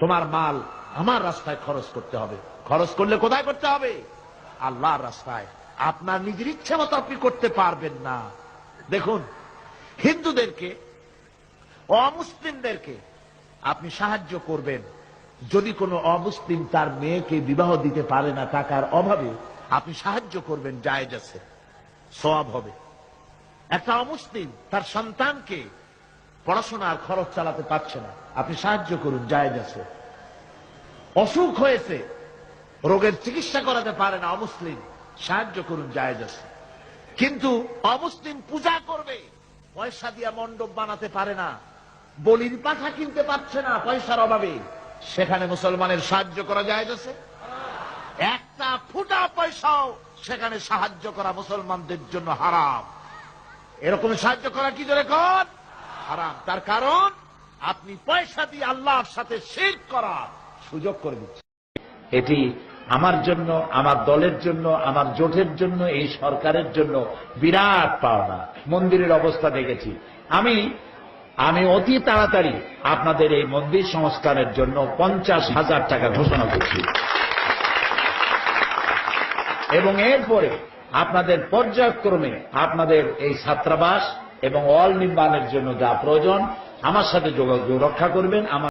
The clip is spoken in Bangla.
তোমার মাল আমার রাস্তায় খরচ করতে হবে। খরচ করলে কোথায় করতে হবে? আল্লাহর রাস্তায়। আপনার নিজের ইচ্ছে মতো আপনি করতে পারবেন না। দেখুন, হিন্দুদেরকে, অমুসলিমদেরকে আপনি সাহায্য করবেন। যদি কোনো অমুসলিম তার মেয়েকে বিবাহ দিতে পারে না, টাকার অভাবে আপনি সাহায্য করবেন, জায়েজ আছে। সওয়াব হবে। একটা অমুসলিম তার সন্তানকে পড়াশোনার খরচ চালাতে পারছে না। আপনি সাহায্য করুন, জায়েজ আছে। অসুখ হয়েছে, রোগের চিকিৎসা করাতে পারে না, অমুসলিম। সাহায্য করুন, জায়েজ আছে। কিন্তু অমুসলিম পূজা করবে, পয়সা দিয়া মণ্ডপ বানাতে পারে না। বলির পাঠা কিনতে পারছে না, পয়সার অভাবে। সেখানে মুসলমানের সাহায্য করা যায় আছে? একটা ফুটা পয়সাও সেখানে সাহায্য করা মুসলমানদের জন্য হারাম। এরকম সাহায্য করা কি জোরে কর? হারাম। তার কারণ, আপনি পয়সা দিয়ে আল্লাহর সাথে শেখ করার সুযোগ করে দিচ্ছেন। এটি আমার জন্য, আমার দলের জন্য, আমার জোটের জন্য, এই সরকারের জন্য বিরাট পাওনা। মন্দিরের অবস্থা দেখেছি। আমি আমি অতি তাড়াতাড়ি আপনাদের এই মন্দির সংস্কারের জন্য পঞ্চাশ হাজার টাকা ঘোষণা করছি। এবং এরপরে আপনাদের পর্যায়ক্রমে আপনাদের এই ছাত্রাবাস এবং অল নির্মাণের জন্য যা প্রয়োজন আমার সাথে যোগাযোগ রক্ষা করবেন আমার